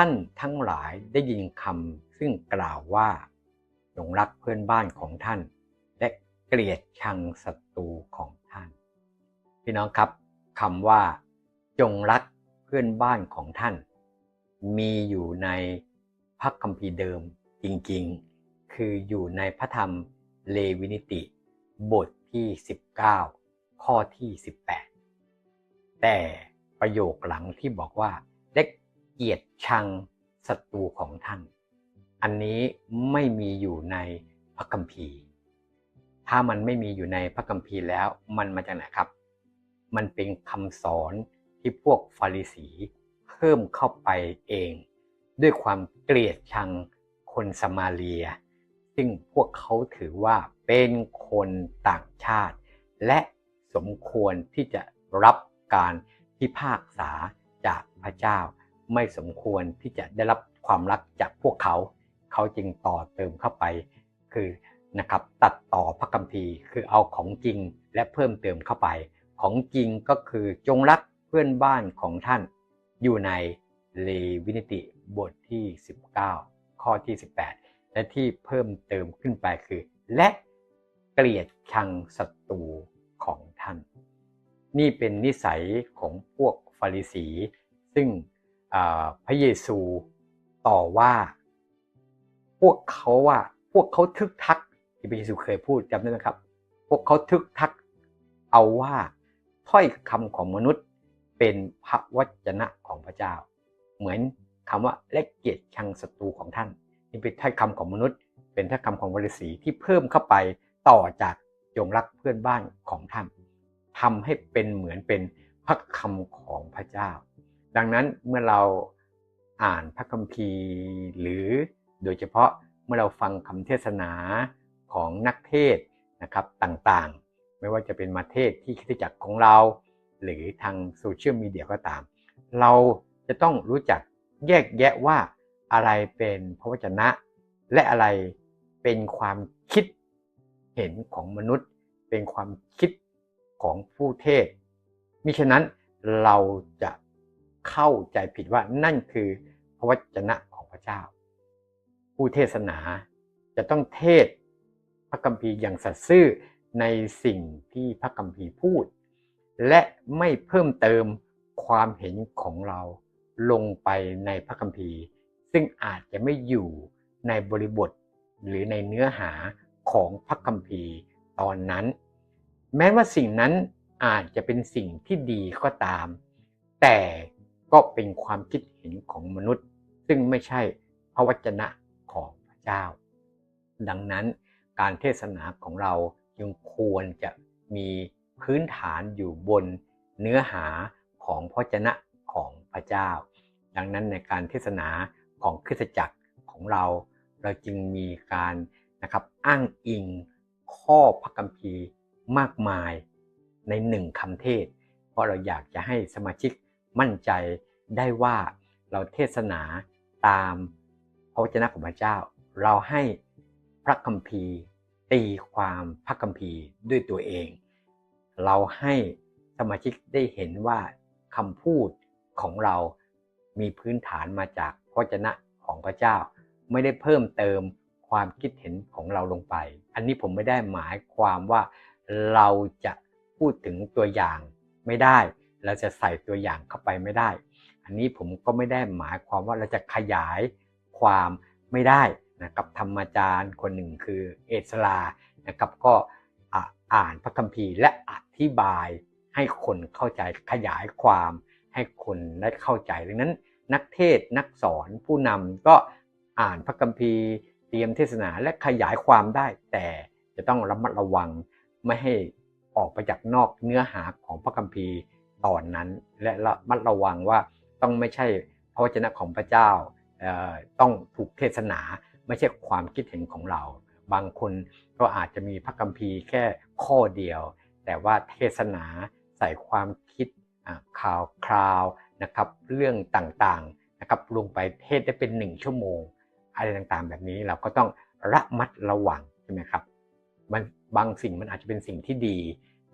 ท่านทั้งหลายได้ยินคำซึ่งกล่าวว่าจงรักเพื่อนบ้านของท่าน และเกลียดชังศัตรูของท่าน พี่น้องครับคำว่า จงรักเพื่อนบ้านของท่าน มีอยู่ในพระคัมภีร์เดิมจริงๆ คืออยู่ในพระธรรมเลวินิติ บทที่ 19 ข้อที่ 18 แต่ประโยคหลังที่บอกว่า เกลียดชังศัตรูของท่าน อันนี้ไม่มีอยู่ในพระคัมภีร์ ถ้ามันไม่มีอยู่ในพระคัมภีร์แล้วมันมาจากไหนครับ มันเป็นคำสอนที่พวกฟาริสีเพิ่มเข้าไปเอง ด้วยความเกลียดชังคนสมาเลีย ซึ่งพวกเขาถือว่าเป็นคนต่างชาติ และสมควรที่จะรับการพิพากษาจากพระเจ้า ไม่สมควรที่จะได้รับความรักจากพวกเขา เขาจึงต่อเติมเข้าไป คือนะครับตัดต่อพระคัมภีร์ คือเอาของจริงและเพิ่มเติมเข้าไป ของจริงก็คือจงรักเพื่อนบ้านของท่าน อยู่ในเลวินิติบทที่ 19 ข้อที่ 18 และที่เพิ่มเติมขึ้นไปคือ และเกลียดชังศัตรูของท่าน นี่เป็นนิสัยของพวกฟาริสี ซึ่ง พระเยซูต่อว่า พวกเขาว่าพวกเขาทึกทักที่พระเยซูเคยพูดจำได้ไหมครับ พวกเขาทึกทักเอาว่าถ้อยคำของมนุษย์เป็นพระวจนะของพระเจ้า เหมือนคำว่าและเกียรติชังศัตรูของท่านนี่เป็นถ้อยคำของมนุษย์ เป็นถ้อยคำของวริษีที่เพิ่มเข้าไปต่อจากจงรักเพื่อนบ้านของท่านทำให้เป็นเหมือนเป็นพระคำของพระเจ้า ดังนั้นเมื่อเราอ่านพระคัมภีร์ หรือโดยเฉพาะเมื่อเราฟังคำเทศนาของนักเทศนะครับต่างๆ ไม่ว่าจะเป็นมาเทศที่คิดจักรของเรา หรือทางโซเชียลมีเดียก็ตาม เราจะต้องรู้จักแยกแยะว่าอะไรเป็นพระวจนะ และอะไรเป็นความคิดเห็นของมนุษย์ เป็นความคิดของผู้เทศมิฉะนั้นเราจะ เข้าใจผิดว่านั่นคือพระวจนะของพระเจ้า ผู้เทศนาจะต้องเทศพระคัมภีร์อย่างสัตย์ซื่อในสิ่งที่พระคัมภีร์พูด และไม่เพิ่มเติมความเห็นของเราลงไปในพระคัมภีร์ ซึ่งอาจจะไม่อยู่ในบริบทหรือในเนื้อหาของพระคัมภีร์ตอนนั้น แม้ว่าสิ่งนั้นอาจจะเป็นสิ่งที่ดีก็ตาม แต่ ก็เป็นความคิดเห็นของมนุษย์ ซึ่งไม่ใช่พระวจนะของพระเจ้า ดังนั้นการเทศนาของเราจึงควรจะมีพื้นฐานอยู่บนเนื้อหาของพระวจนะของพระเจ้า ดังนั้นในการเทศนาของคริสตจักรของเรา เราจึงมีการนะครับอ้างอิงข้อพระคัมภีร์มากมายในหนึ่งคำเทศ เพราะเราอยากจะให้สมาชิก มั่นใจได้ว่าเราเทศนาตามพระวจนะของพระเจ้า เราให้พระคัมภีร์ ตีความพระคัมภีร์ด้วยตัวเอง เราให้สมาชิกได้เห็นว่าคำพูดของเรามีพื้นฐานมาจากพระวจนะของพระเจ้า ไม่ได้เพิ่มเติมความคิดเห็นของเราลงไป อันนี้ผมไม่ได้หมายความว่าเราจะพูดถึงตัวอย่างไม่ได้ เราจะใส่ตัวอย่างเข้าไปไม่ได้ อันนี้ผมก็ไม่ได้หมายความว่าเราจะขยายความไม่ได้นะครับธรรมจารย์คนหนึ่งคือเอสลานะครับก็อ่านพระคัมภีร์และอธิบายให้คนเข้าใจขยายความให้คนได้เข้าใจดังนั้นนักเทศนักสอนผู้นำก็อ่านพระคัมภีร์ เตรียมเทศนาและขยายความได้ แต่จะต้องระมัดระวังไม่ให้ออกไปจากนอกเนื้อหาของพระคัมภีร์ ตอนนั้น และระมัดระวังว่าต้องไม่ใช่พระวจนะของพระเจ้าต้องถูกเทศนาไม่ใช่ความคิดเห็นของเรา บางคนก็อาจจะมีพระคัมภีร์แค่ข้อเดียว แต่ว่าเทศนาใส่ความคิดข่าวคราวนะครับเรื่องต่างๆนะครับลงไปเทศได้เป็นหนึ่งชั่วโมง อะไรต่างๆ แบบนี้เราก็ต้องระมัดระวังใช่ไหมครับมันบางสิ่งมันอาจจะเป็นสิ่งที่ดี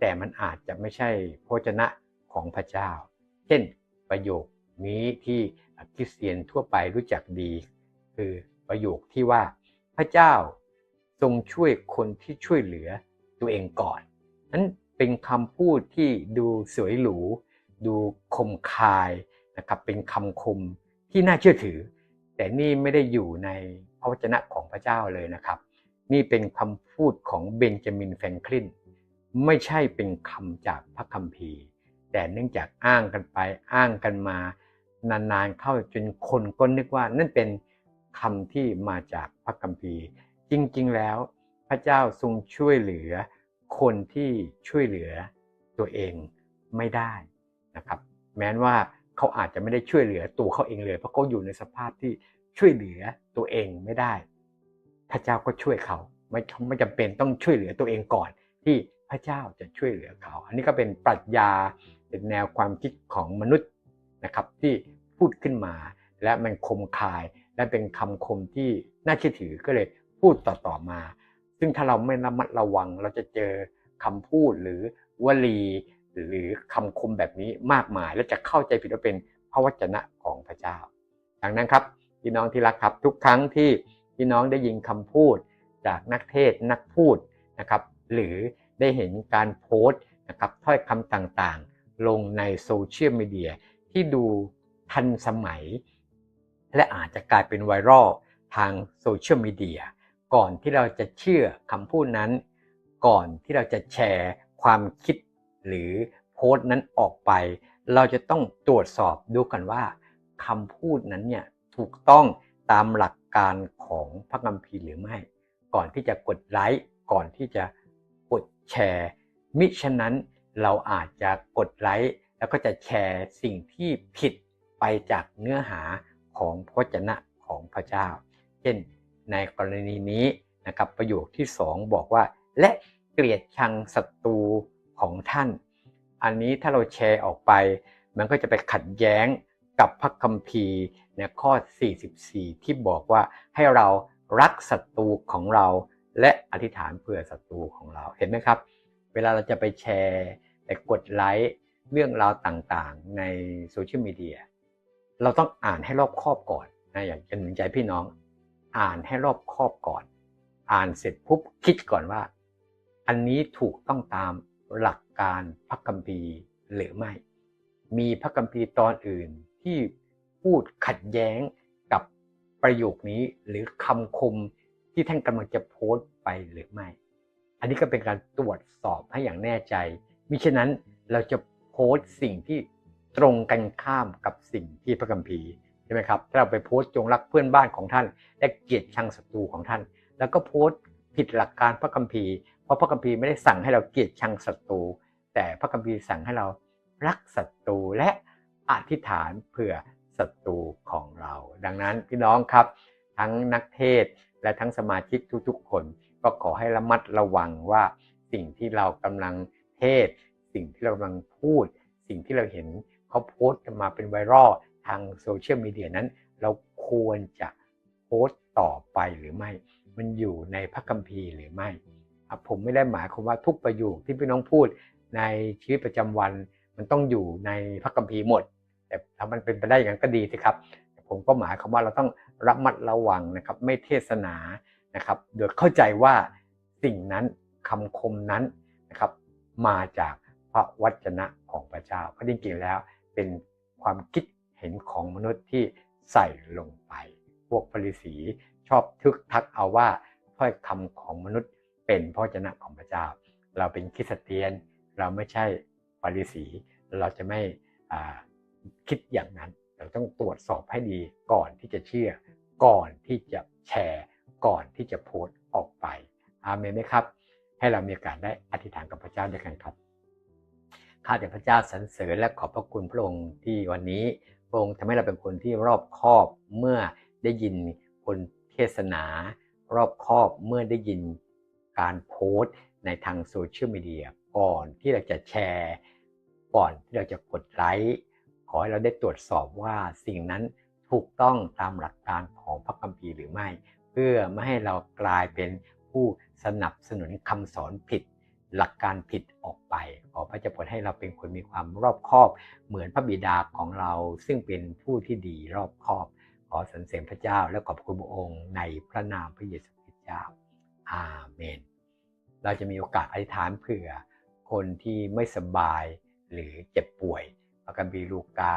แต่มันอาจจะไม่ใช่พระชนะ ของพระเจ้า เช่นประโยคนี้ที่คริสเตียนทั่วไปรู้จักดี คือประโยคที่ว่าพระเจ้าทรงช่วยคนที่ช่วยเหลือตัวเองก่อนนั้นเป็นคำพูดที่ดูสวยหรู ดูคมคายนะครับเป็นคำคมที่น่าเชื่อถือ แต่นี่ไม่ได้อยู่ในพระวจนะของพระเจ้าเลยนะครับ นี่เป็นคำพูดของเบนจามินแฟรงคลินไม่ใช่เป็นคำจากพระคัมภีร์ แต่เนื่องจากอ้างกันไปอ้างกันมานานๆเข้าจนคนก็นึกว่านั่นเป็นคำที่มาจากพระคัมภีร์ จริงๆแล้วพระเจ้าทรงช่วยเหลือคนที่ช่วยเหลือตัวเองไม่ได้นะครับ แม้ว่าเขาอาจจะไม่ได้ช่วยเหลือตัวเขาเองเลยเพราะเขาอยู่ในสภาพที่ช่วยเหลือตัวเองไม่ได้ พระเจ้าก็ช่วยเขาไม่ไม่จำเป็นต้องช่วยเหลือตัวเองก่อน ที่พระเจ้าจะช่วยเหลือเขา อันนี้ก็เป็นปรัชญา เป็นแนวความคิดของมนุษย์นะครับที่พูดขึ้นมา และมันคมคาย และเป็นคำคมที่น่าเชื่อถือก็เลยพูดต่อๆมา ซึ่งถ้าเราไม่ระมัดระวังเราจะเจอคำพูดหรือวลีหรือคำคมแบบนี้มากมาย และจะเข้าใจผิดว่าเป็นพระวจนะของพระเจ้า ดังนั้นครับพี่น้องที่รักครับทุกครั้งที่พี่น้องได้ยินคำพูดจากนักเทศนักพูดนะครับ หรือได้เห็นการโพสต์นะครับถ้อยคำต่าง ลงในโซเชียลมีเดียที่ดูทันสมัย และอาจจะกลายเป็นไวรัลทางโซเชียลมีเดียก่อนที่เราจะเชื่อคำพูดนั้น ก่อนที่เราจะแชร์ความคิดหรือโพสต์นั้นออกไป เราจะต้องตรวจสอบดูกันว่าคำพูดนั้นเนี่ยถูกต้องตามหลักการของพระคัมภีร์หรือไม่ ก่อนที่จะกดไลค์ก่อนที่จะกดแชร์ มิฉะนั้น เราอาจจะกดไลค์แล้วก็จะแชร์สิ่งที่ผิดไปจากเนื้อหาของพระจนะของพระเจ้า เช่นในกรณีนี้นะครับประโยคที่สองบอกว่า และเกลียดชังศัตรูของท่าน อันนี้ถ้าเราแชร์ออกไป มันก็จะไปขัดแย้งกับพระคัมภีร์ในข้อ 44 ที่บอกว่าให้เรารักศัตรูของเรา และอธิษฐานเพื่อศัตรูของเราเห็นไหมครับ เวลาเราจะไปแชร์ไปกดไลค์เรื่องราวต่างๆ ในโซเชียลมีเดียเราต้องอ่านให้รอบคอบก่อนนะอย่างจะหนุนใจพี่น้อง อ่านให้รอบคอบก่อน อ่านเสร็จปุ๊บคิดก่อนว่า อันนี้ถูกต้องตามหลักการพระคัมภีร์หรือไม่ มีพระคัมภีร์ตอนอื่นที่พูดขัดแย้งกับประโยคนี้หรือคำคมที่ท่านกำลังจะโพสต์ไปหรือไม่ อันนี้ก็เป็นการตรวจสอบให้อย่างแน่ใจ มิฉะนั้นเราจะโพสต์สิ่งที่ตรงกันข้ามกับสิ่งที่พระคัมภีร์ใช่ไหมครับถ้าเราไปโพสต์จงรักเพื่อนบ้านของท่าน และเกลียดชังศัตรูของท่าน แล้วก็โพสต์ผิดหลักการพระคัมภีร์ เพราะพระคัมภีร์ไม่ได้สั่งให้เราเกลียดชังศัตรู แต่พระคัมภีร์สั่งให้เรารักศัตรูและอธิษฐานเผื่อศัตรูของเรา ดังนั้นพี่น้องครับ ทั้งนักเทศและทั้งสมาชิกทุกๆคน ก็ขอให้ระมัดระวังว่าสิ่งที่เรากำลังเทศ สิ่งที่เรากำลังพูด สิ่งที่เราเห็นเขาโพสต์มาเป็นไวรัลทางโซเชียลมีเดียนั้น เราควรจะโพสต์ต่อไปหรือไม่ มันอยู่ในพระคัมภีร์หรือไม่ ผมไม่ได้หมายความว่าทุกประโยคที่พี่น้องพูดในชีวิตประจำวันมันต้องอยู่ในพระคัมภีร์หมด แต่ถ้ามันเป็นไปได้อย่างนั้นก็ดีสิครับ ผมก็หมายความว่าเราต้องระมัดระวังนะครับ ไม่เทศนา นะครับ โดยเข้าใจว่าสิ่งนั้นคำคมนั้นนะครับ มาจากพระวจนะของพระเจ้า เพราะจริงๆแล้วเป็นความคิดเห็นของมนุษย์ที่ใส่ลงไป พวกฟริสีชอบทึกทักเอาว่าถ้อยคำของมนุษย์เป็นพระเจนะของพระเจ้า เราเป็นคริสเตียน เราไม่ใช่ฟริสี เราจะไม่คิดอย่างนั้น เราต้องตรวจสอบให้ดีก่อนที่จะเชื่อ ก่อนที่จะแชร์ ก่อนที่จะโพสต์ออกไปอาเมนไหมครับ ให้เรามีโอกาสได้อธิษฐานกับพระเจ้าด้วยกันครับข้าแต่พระเจ้าสรรเสริญและขอบพระคุณพระองค์ที่วันนี้พระองค์ทำให้เราเป็นคนที่รอบคอบเมื่อได้ยินคนเทศนา รอบคอบเมื่อได้ยินการโพสต์ในทางโซเชียลมีเดียก่อนที่เราจะแชร์ ก่อนที่เราจะกดไลค์ขอให้เราได้ตรวจสอบว่าสิ่งนั้นถูกต้องตามหลักการของพระคัมภีร์หรือไม่ เพื่อไม่ให้เรากลายเป็นผู้สนับสนุนคำสอนผิด หลักการผิดออกไป ขอพระเจ้าโปรดให้เราเป็นคนมีความรอบคอบ เหมือนพระบิดาของเราซึ่งเป็นผู้ที่ดีรอบคอบ ขอสรรเสริญพระเจ้าและขอบคุณพระองค์ในพระนามพระเยซูคริสต์เจ้า อาเมน เราจะมีโอกาสอธิษฐานเผื่อคนที่ไม่สบายหรือเจ็บป่วยพระคัมภีร์ลูกา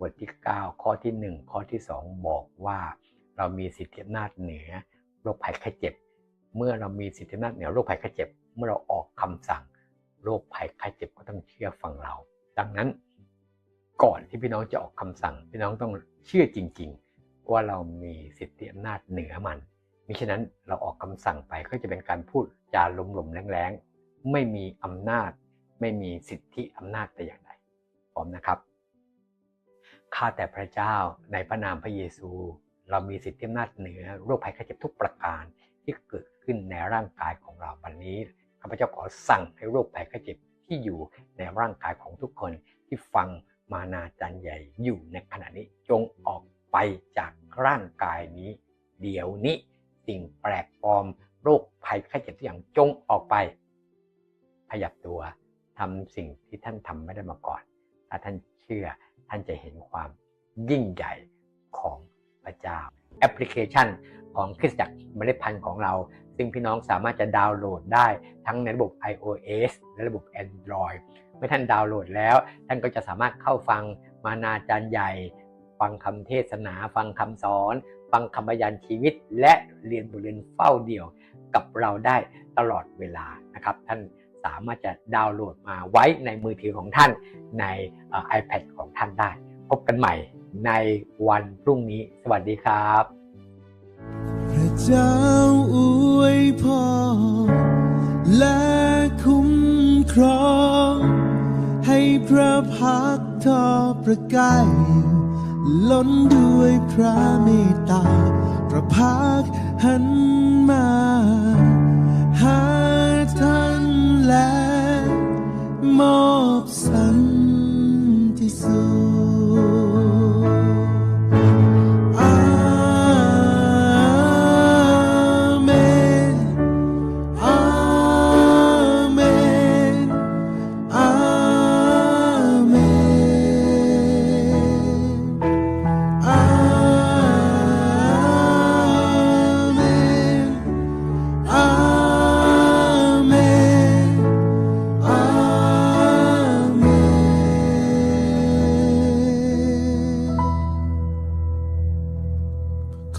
บทที่ 9 ข้อที่ 1 ข้อที่ 2 บอกว่า เรามีสิทธิอำนาจเหนือโรคภัยไข้เจ็บ เมื่อเรามีสิทธิอำนาจเหนือโรคภัยไข้เจ็บ เมื่อเราออกคำสั่ง โรคภัยไข้เจ็บก็ต้องเชื่อฟังเรา ดังนั้น ก่อนที่พี่น้องจะออกคำสั่ง พี่น้องต้องเชื่อจริง ๆ ว่าเรามีสิทธิอำนาจเหนือมันมิฉะนั้นเราออกคำสั่งไปก็จะเป็นการพูดจาลมๆแรงๆไม่มีอำนาจ ไม่มีสิทธิอำนาจแต่อย่างใดพร้อมนะครับข้าแต่พระเจ้าในพระนามพระเยซู เรามีสิทธิอำนาจเหนือโรคภัยไข้เจ็บทุกประการที่เกิดขึ้นในร่างกายของเราวันนี้ข้าพเจ้าขอสั่งให้โรคภัยไข้เจ็บที่อยู่ในร่างกายของทุกคนที่ฟังมานาจันใหญ่อยู่ในขณะนี้จงออกไปจากร่างกายนี้ เดี๋ยวนี้สิ่งแปลกปลอม โรคภัยไข้เจ็บทุกอย่างจงออกไป ขยับตัวทำสิ่งที่ท่านทำไม่ได้มาก่อนถ้าท่านเชื่อท่านจะเห็นความยิ่งใหญ่ของ ระเจ้า แอปพลิเคชันของคริสตจักรเมล็ดพันธุ์ของเรา ซึ่งพี่น้องสามารถจะดาวน์โหลดได้ทั้งในระบบ iOS และระบบ Android เมื่อท่านดาวน์โหลดแล้ว ท่านก็จะสามารถเข้าฟังมานาจารย์ใหญ่ ฟังคำเทศนา ฟังคำสอน ฟังคำบรรยานชีวิต และเรียนบทเรียนเฝ้าเดี่ยวกับเราได้ตลอดเวลานะครับ ท่านสามารถจะดาวน์โหลดมาไว้ในมือถือของท่านในเอ่อ iPad ของท่านได้ พบกันใหม่ ในวันพรุ่งนี้ สวัสดีครับ พระเจ้าอวยพรและคุ้มครอง ให้พระพักทอประกายล้นด้วยพระเมตตา พระพักหันมา หาท่านและมอบสันติสุข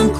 ng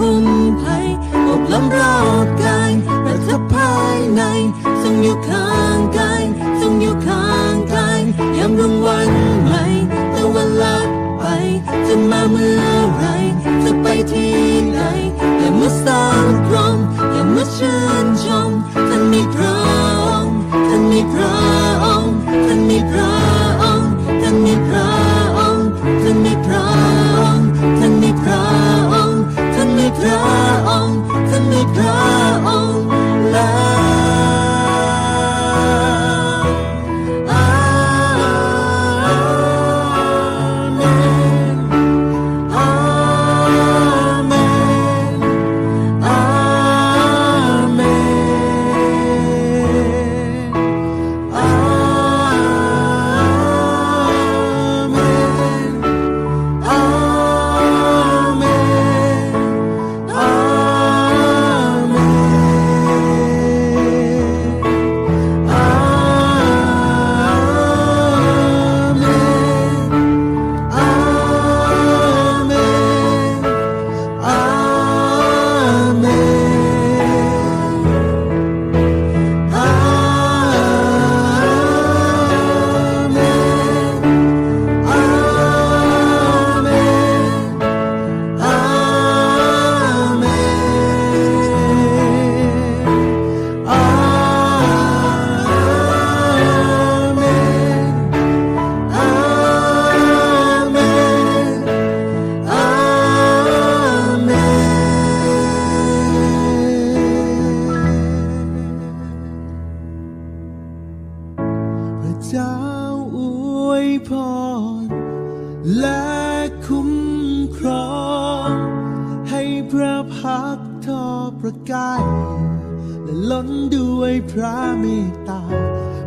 และล้นด้วยพระเมตตา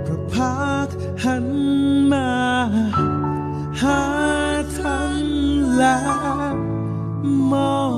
พระพักหันมา หาท่านและมอง